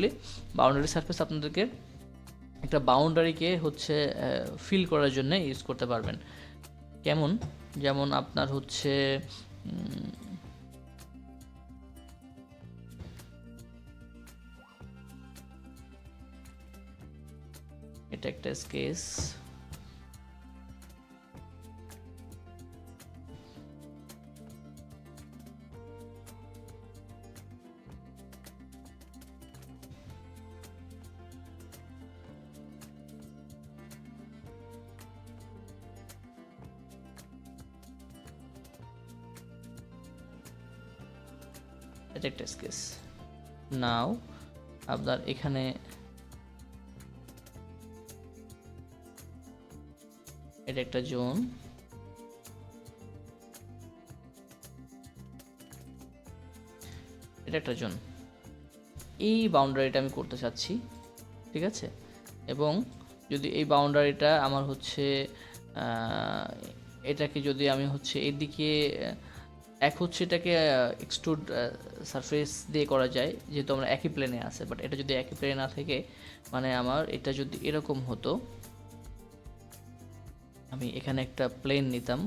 Actually boundary surface আপনাদেরকে একটা বাউন্ডারিকে হচ্ছে ফিল করার জন্য ইউজ করতে পারবেন। কেমন? যেমন আপনার হচ্ছে এটা একটা স্কেচ এটা একটা স্কেচ নাও আপনার এখানে এটা একটা জোন। এটা একটা জোন। এই বাউন্ডারিটা আমি করতে চাচ্ছি, ঠিক আছে? এবং যদি এই বাউন্ডারিটা আমার হচ্ছে এটাকে যদি আমি হচ্ছে এদিকে এক হচ্ছে এটাকে এক্সট্রুড সারফেস দিয়ে করা যায়, যেহেতু আমরা একই প্লেনে আছে বাট এটা যদি একই প্লেনে না থেকে মানে আমার এটা যদি এরকম হতো, আমি এখানে একটা প্লেন নিতাম।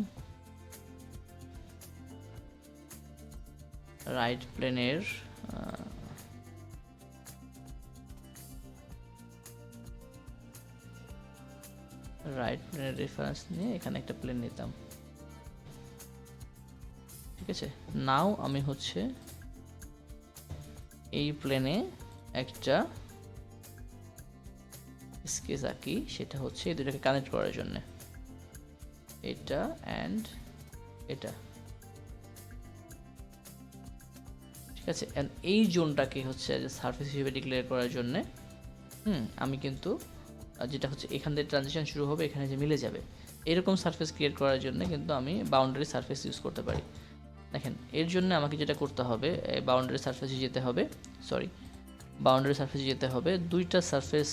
রাইট প্লেনের রাইট প্লেনের রেফারেন্স নিয়ে এখানে একটা প্লেন নিতাম। ঠিক আছে? নাও আমি হচ্ছে এই প্লেনে একটা স্কেচ আঁকি, সেটা হচ্ছে এই দুটাকে কানেক্ট করার জন্য। এটা অ্যান্ড এটা। ঠিক আছে? অ্যান্ড এই জোনটাকে হচ্ছে সারফেস হিসেবে ডিক্লেয়ার করার জন্য, হুম, আমি কিন্তু যেটা হচ্ছে এখান থেকে ট্রানজিশন শুরু হবে, এখানে যে মিলে যাবে, এরকম সারফেস ক্রিয়েট করার জন্য কিন্তু আমি বাউন্ডারি সারফেস ইউজ করতে পারি। দেখেন, এর জন্য আমাকে যেটা করতে হবে বাউন্ডারি সারফেসে যেতে হবে সরি বাউন্ডারি সারফেসে যেতে হবে, দুইটা সারফেস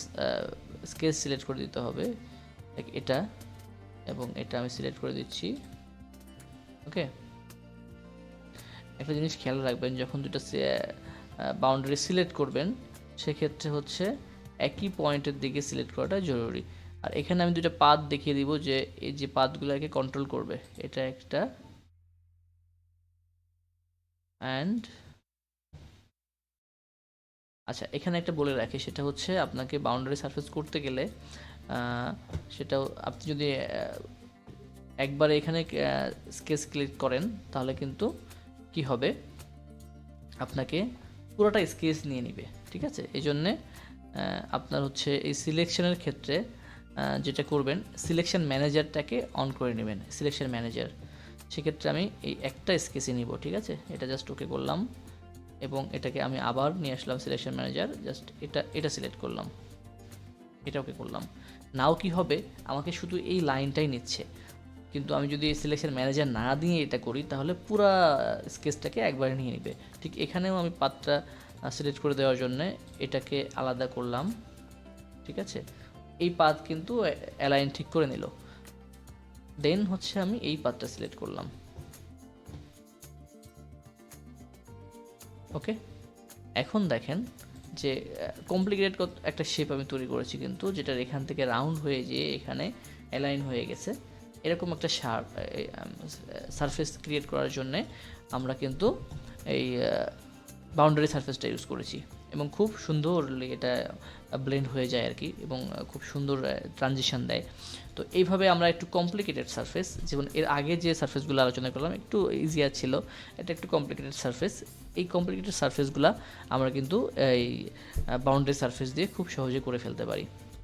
স্কেচ সিলেক্ট করে দিতে হবে এটা এবং এটা আমি সিলেক্ট করে দিচ্ছি ওকে একটা জিনিস খেয়াল রাখবেন, যখন দুটো বাউন্ডারি সিলেক্ট করবেন, সেক্ষেত্রে হচ্ছে একই পয়েন্টের দিকে সিলেক্ট করাটা জরুরি। আর এখানে আমি দুটো পাত দেখিয়ে দিব যে, এই যে পাতগুলোকে কন্ট্রোল করবে, এটা একটা অ্যান্ড আচ্ছা এখানে একটা বলে রাখি, সেটা হচ্ছে আপনাকে বাউন্ডারি সারফেস করতে গেলে সেটাও আপনি যদি একবার এখানে স্কেচ ক্লিক করেন, তাহলে কিন্তু কি হবে? আপনাকে পুরোটা স্কেচ নিয়ে নিবে, ঠিক আছে? এই জন্যে আপনার হচ্ছে এই সিলেকশনের ক্ষেত্রে যেটা করবেন সিলেকশন ম্যানেজারটাকে অন করে নেবেন সিলেকশন ম্যানেজার সেক্ষেত্রে আমি এই একটা স্কেচই নিব, ঠিক আছে? এটা জাস্ট ওকে করলাম এবং এটাকে আমি আবার নিয়ে আসলাম সিলেকশন ম্যানেজার জাস্ট এটা এটা সিলেক্ট করলাম। এটা ওকে করলাম। নাও কি হবে? আমাকে শুধু এই লাইনটাই নিচ্ছে। কিন্তু আমি যদি সিলেকশন ম্যানেজার না দিয়ে এটা করি, তাহলে পুরা স্কেচটাকে একবারে নিয়ে নেবে। ঠিক এখানেও আমি পাতটা সিলেক্ট করে দেওয়ার জন্য এটাকে আলাদা করলাম। ঠিক আছে? এই পাত কিন্তু অ্যালাইন ঠিক করে নিল। দেন হচ্ছে আমি এই পাতটা সিলেক্ট করলাম। ওকে? এখন দেখেন যে কমপ্লিকেটেড একটা শেপ আমি তৈরি করেছি কিন্তু যেটা এখান থেকে রাউন্ড হয়ে যেয়ে এখানে অ্যালাইন হয়ে গেছে। এরকম একটা শার্প সারফেস ক্রিয়েট করার জন্যে আমরা কিন্তু এই বাউন্ডারি সারফেসটা ইউজ করেছি। এবং খুব সুন্দরলি এটা ব্লেন্ড হয়ে যায় আর কি এবং খুব সুন্দর ট্রানজিশন দেয়। তো এইভাবে আমরা একটু কমপ্লিকেটেড সারফেস যেমন এর আগে যে সারফেসগুলো আলোচনা করলাম, একটু ইজিয়ার ছিল, এটা একটু কমপ্লিকেটেড সারফেস এই কমপ্লিকেটেড সারফেসগুলো আমরা কিন্তু এই বাউন্ডারি সারফেস দিয়ে খুব সহজে করে ফেলতে পারি।